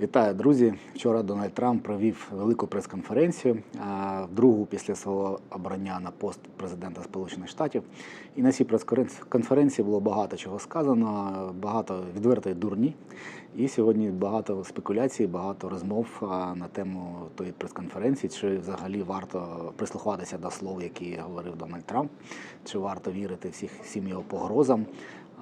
Вітаю, друзі! Вчора Дональд Трамп провів велику прес-конференцію, другу після свого обрання на пост президента Сполучених Штатів. І на цій прес-конференції було багато чого сказано, багато відвертої дурні. І сьогодні багато спекуляцій, багато розмов на тему тої прес-конференції, чи взагалі варто прислухатися до слов, які говорив Дональд Трамп, чи варто вірити всіх всім його погрозам.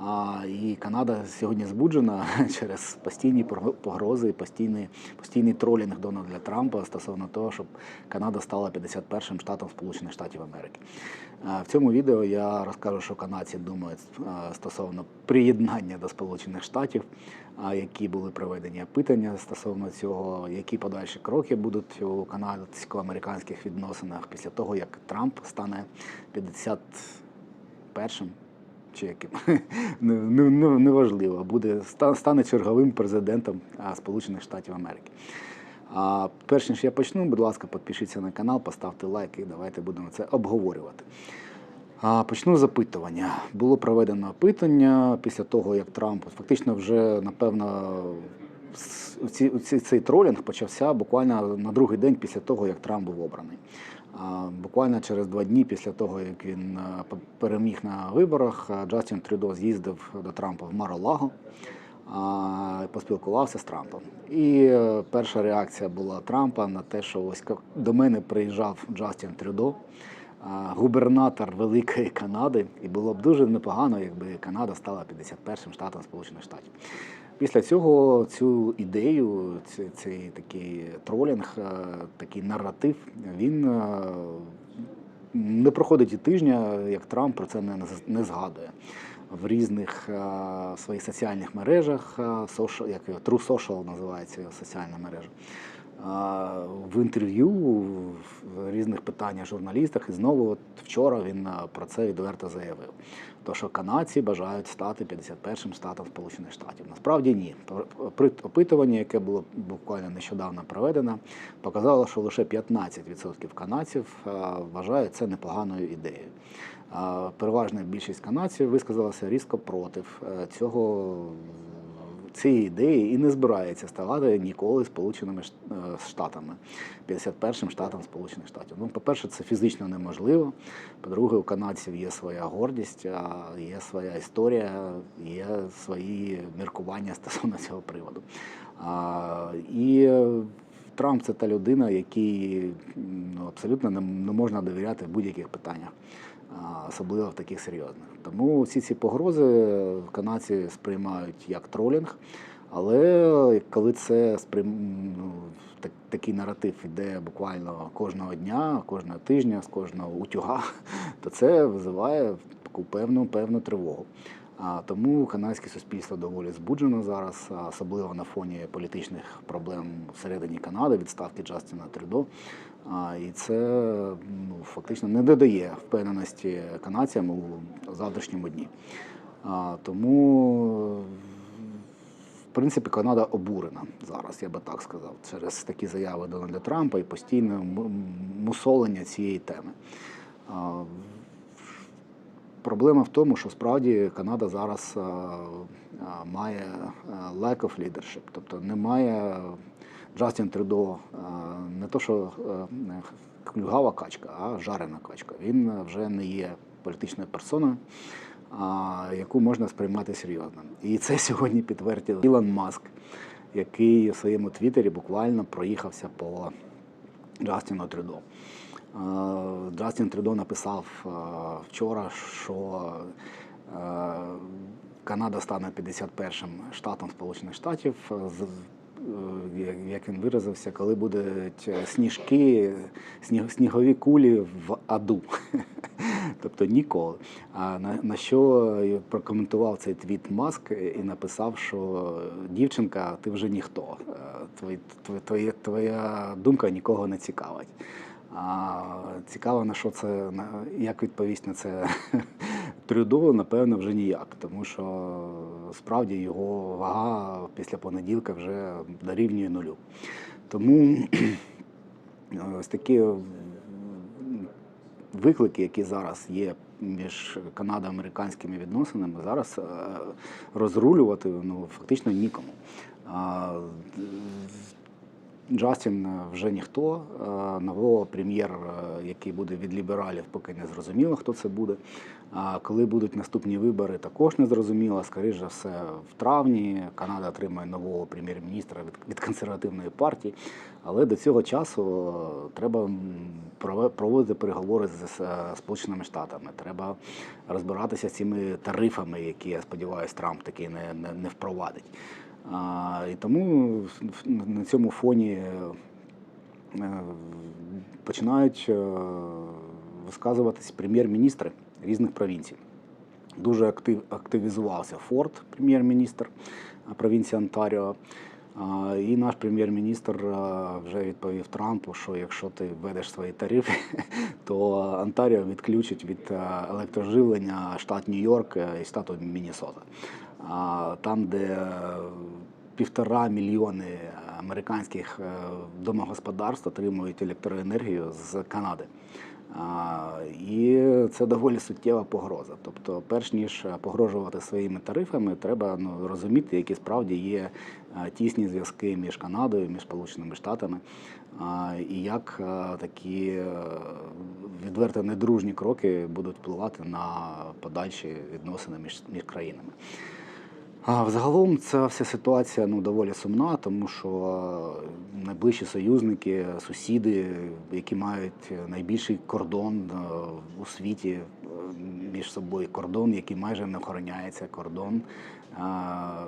А, і Канада сьогодні збуджена через постійні погрози, постійний, постійний тролінг Дональда Трампа стосовно того, щоб Канада стала 51-м штатом Сполучених Штатів Америки. В цьому відео я розкажу, що канадці думають стосовно приєднання до Сполучених Штатів, а, які були проведені опитання стосовно цього, які подальші кроки будуть у канадсько-американських відносинах після того, як Трамп стане 51-м чи яким не- не- не- неважливо, буде стане черговим президентом Сполучених Штатів Америки. А перш ніж я почну, будь ласка, підпишіться на канал, поставте лайк і давайте будемо це обговорювати. А, Почну з запитування. Було проведено опитання після того, як Трамп фактично вже напевно цей тролінг почався буквально на другий день після того, як Трамп був обраний. Буквально через два дні після того, як він е, переміг на виборах, е, Джастін Трюдо з'їздив до Трампа в Маролаго, поспілкувався з Трампом. І е, перша реакція була Трампа на те, що ось до мене приїжджав Джастін Трюдо, губернатор Великої Канади, і було б дуже непогано, якби Канада стала 51-м штатом Сполучених Штатів. Після цього цю ідею, цей, цей такий тролінг, е, такий наратив, він е, не проходить і тижня, як Трамп про це не, не згадує. В різних е, своїх соціальних мережах, social, як True Social називається його соціальна мережа. В інтерв'ю, в різних питаннях журналістах, і знову от вчора він про це відверто заявив. То, що канадці бажають стати 51-м штатом Сполучених Штатів. Насправді ні. При- Опитування, яке було буквально нещодавно проведено, показало, що лише 15% канадців вважають це непоганою ідеєю. Переважна більшість канадців висказалася різко проти е, цього цієї ідеї і не збирається ставати ніколи Сполученими е, Штатами, 51-м штатом Сполучених Штатів. Ну, по-перше, це фізично неможливо. По-друге, у канадців є своя гордість, є своя історія, є свої міркування стосовно цього приводу. І е, Трамп це та людина, якій ну, абсолютно не, можна довіряти в будь-яких питаннях особливо в таких серйозних. Тому всі ці погрози канадці сприймають як тролінг, але коли це сприйм... ну, так, такий наратив іде буквально кожного дня, кожного тижня, з кожного утюга, то це визиває таку певну, певну тривогу. Тому канадське суспільство доволі збуджено зараз, особливо на фоні політичних проблем всередині Канади, відставки Джастіна Трюдо. І це ну, фактично не додає впевненості канадцям у завтрашньому дні. Тому, в принципі, Канада обурена зараз, я би так сказав, через такі заяви Дональда Трампа і постійне мусолення цієї теми. Проблема в тому, що справді Канада зараз а, а, має а, lack of leadership, тобто немає Джастін Трюдо не то, що клюгава качка, а жарена качка. Він вже не є політичною персоною, яку можна сприймати серйозно. І це сьогодні підтвердив Ілон Маск, який в своєму твіттері буквально проїхався по Джастіну Трюдо. Е, Джастін Трюдо написав е, вчора, що е, Канада стане 51-м штатом Сполучених Штатів. е, е, Як він виразився, коли будуть сніжки, снігові кулі в аду. Тобто ніколи. А на, на що прокоментував цей твіт Маск і написав, що дівчинка, ти вже ніхто. Е, Твої, твоя, твоя, твоя думка нікого не цікавить. А цікаво, на що це як відповість на це Трюдо, напевно, вже ніяк, тому що справді його вага після понеділка вже дорівнює нулю. Тому ось такі виклики, які зараз є між канадо-американськими відносинами, зараз е, розрулювати ну, фактично нікому. Джастін вже ніхто. Е, Нового прем'єр, е, який буде від лібералів, поки не зрозуміло, хто це буде. А коли будуть наступні вибори, також не зрозуміло. Скоріше за все, в травні Канада отримає нового прем'єр-міністра від, консервативної партії. Але до цього часу е, треба проводити переговори з е, Сполученими Штатами. Треба розбиратися з цими тарифами, які я сподіваюся, Трамп таки не, не, не впровадить. А, і тому на цьому фоні е, починають е, висказуватись прем'єр-міністри різних провінцій. Дуже актив, активізувався Форд, прем'єр-міністр провінції Онтаріо. І наш прем'єр-міністр вже відповів Трампу, що якщо ти введеш свої тарифи, то Онтаріо відключить від електроживлення штат Нью-Йорк е, і штату Міннесота. Там, де е, півтора мільйони американських е, домогосподарств отримують електроенергію з Канади. І це доволі суттєва погроза. Тобто, перш ніж погрожувати своїми тарифами, треба ну, розуміти, які справді є е, тісні зв'язки між Канадою, між Сполученими Штатами, і як е, такі е, відверто недружні кроки будуть впливати на подальші відносини між, між країнами. А взагалом ця вся ситуація ну доволі сумна, тому що найближчі союзники, сусіди, які мають найбільший кордон у світі е, між собою, кордон, який майже не охороняється, кордон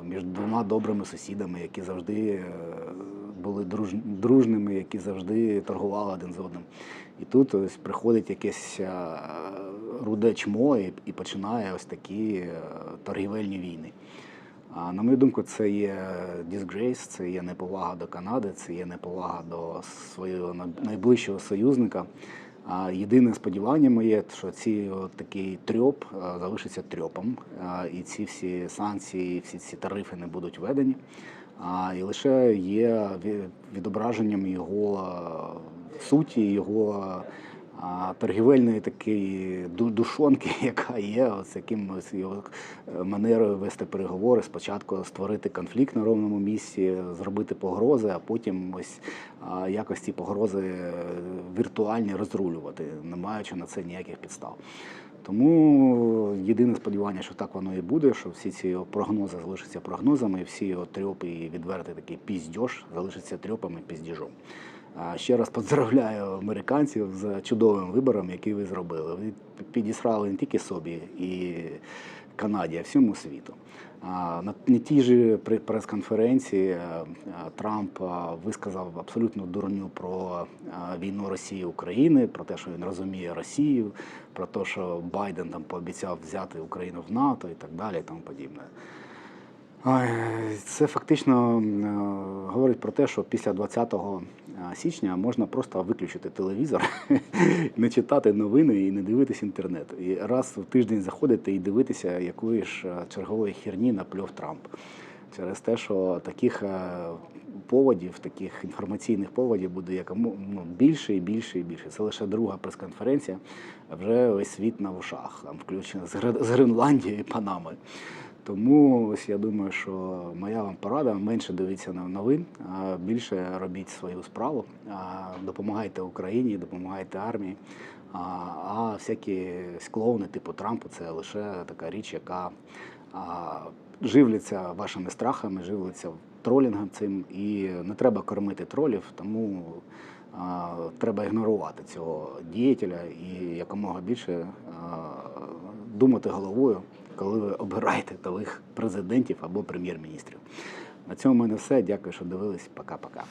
між двома добрими сусідами, які завжди е, були друж- дружними, які завжди торгували один з одним. І тут ось приходить якесь руде чмо і, і починає ось такі е, торгівельні війни. А, На мою думку, це є disgrace, це є неповага до Канади, це є неповага до свого найближчого союзника. Єдине сподівання моє, що ці такий трьоп залишиться трьопом, і ці всі санкції, всі ці тарифи не будуть введені. І лише є відображенням його суті, його торгівельної такої душонки, яка є, ось якимось його е, манерою вести переговори. Спочатку створити конфлікт на ровному місці, зробити погрози, а потім ось якось ці погрози е, віртуальні розрулювати, не маючи на це ніяких підстав. Тому єдине сподівання, що так воно і буде, що всі ці прогнози залишаться прогнозами, і всі його трьопи і відвертий такий піздьош залишаться трьопами і піздіжом. А Ще раз поздравляю американців з чудовим вибором, який ви зробили. Ви підісрали не тільки собі і Канаді, а всьому світу. На тій же прес-конференції е, Трамп е, висказав абсолютну дурню про е, війну Росії України, про те, що він розуміє Росію, про те, що Байден там пообіцяв взяти Україну в НАТО і так далі, і тому подібне. Ой, Це фактично е, говорить про те, що після 20 січня можна просто виключити телевізор, не читати новини і не дивитись інтернет. І раз в тиждень заходити і дивитися якої ж е, чергової херні напльов Трамп. Через те, що таких е, поводів, таких інформаційних поводів буде якому ну, більше і більше і більше. Це лише друга прес-конференція, вже весь світ на вушах, там включно з Гре- з Гренландією і Панамою. Тому ось я думаю, що моя вам порада менше дивіться на новин, більше робіть свою справу, допомагайте Україні, допомагайте армії. А, а всякі клоуни типу Трампу це лише така річ, яка живляться вашими страхами, живляться тролінгом цим. І не треба кормити тролів, тому треба ігнорувати цього діятеля і якомога більше думати головою, коли ви обираєте нових президентів або прем'єр-міністрів. На цьому в мене все. Дякую, що дивились. Пока-пока.